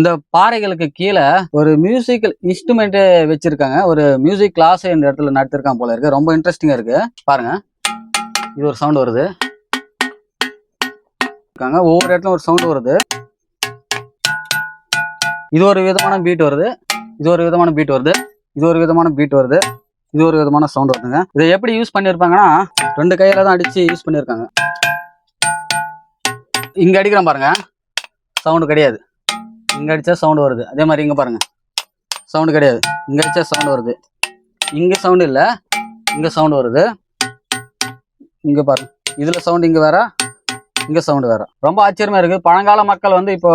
இந்த பாறைகளுக்கு கீழே ஒரு மியூசிக்கல் இன்ஸ்ட்ருமெண்ட் வச்சிருக்காங்க. ஒரு மியூசிக் கிளாஸ் இந்த இடத்துல நடத்திருக்கான் போல இருக்கு. ரொம்ப இன்ட்ரெஸ்டிங்கா இருக்கு. பாருங்க. இது ஒரு சவுண்ட் வருது. இருக்காங்க. ஒவ்வொரு இடத்துல ஒரு சவுண்ட் வருது. இது ஒரு விதமான பீட் வருது. இது ஒரு விதமான பீட் வருது. இது ஒரு விதமான பீட் வருது. இது ஒரு விதமான சவுண்ட் வருதுங்க. இதை எப்படி யூஸ் பண்ணியிருப்பாங்கன்னா ரெண்டு கையில தான் அடிச்சு யூஸ் பண்ணியிருக்காங்க இங்க அடிக்கிறேன் பாருங்க. சவுண்டு கிடையாது. இங்கே அடித்தா சவுண்ட் வருது. அதே மாதிரி இங்க பாருங்க. சவுண்டு கிடையாது. இங்கே அடித்தா சவுண்ட் வருது. இங்க சவுண்ட் இல்ல. இங்க சவுண்ட் வருது. இங்க பாருங்க. இதுல சவுண்ட் இங்க வேற? இங்கே சவுண்டு வேறு? ரொம்ப ஆச்சரியமாக இருக்குது பழங்கால மக்கள் வந்து இப்போ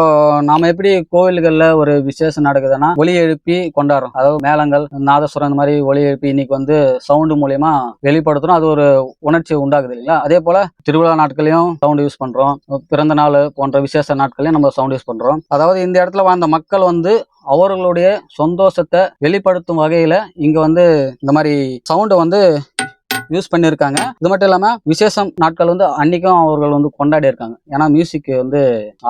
நாம் எப்படி கோவில்களில் ஒரு விசேஷம் நடக்குதுன்னா ஒலி எழுப்பி கொண்டாடுறோம். அதாவது மேளங்கள் நாதஸ்வரம் இந்த மாதிரி ஒலி எழுப்பி இன்னைக்கு வந்து சவுண்டு மூலயமா வெளிப்படுத்தணும் அது ஒரு உணர்ச்சி உண்டாகுது இல்லைங்களா? அதே போல் திருவிழா நாட்களையும் சவுண்டு யூஸ் பண்ணுறோம் பிறந்த நாள் போன்ற விசேஷ நாட்களையும் நம்ம சவுண்ட் யூஸ் பண்ணுறோம் அதாவது இந்த இடத்துல வாழ்ந்த மக்கள் வந்து அவர்களுடைய சந்தோஷத்தை வெளிப்படுத்தும் வகையில் இங்கே வந்து இந்த மாதிரி சவுண்டை வந்து யூஸ் பண்ணியிருக்காங்க. இது மட்டும் இல்லாமல் விசேஷம் நாட்கள் வந்து அன்னைக்கும் அவர்கள் வந்து கொண்டாடி இருக்காங்க ஏன்னா மியூசிக் வந்து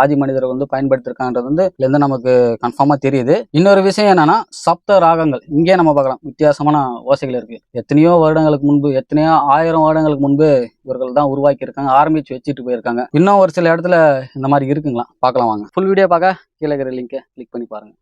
ஆதி மனிதர் வந்து பயன்படுத்திருக்காங்கன்றது வந்து இதுலேருந்து நமக்கு கன்ஃபார்மாக தெரியுது. இன்னொரு விஷயம் என்னன்னா சப்த ராகங்கள். இங்கே நம்ம பார்க்கலாம். வித்தியாசமான ஓசைகள் இருக்கு. எத்தனையோ வருடங்களுக்கு முன்பு எத்தனையோ ஆயிரம் வருடங்களுக்கு முன்பு இவர்கள் தான் உருவாக்கி இருக்காங்க ஆரம்பிச்சு வச்சுட்டு போயிருக்காங்க. இன்னும் ஒரு சில இடத்துல இந்த மாதிரி இருக்குங்களா? பார்க்கலாம் வாங்க. ஃபுல் வீடியோ பார்க்க கீழே இருக்கிற லிங்கை கிளிக் பண்ணி பாருங்க.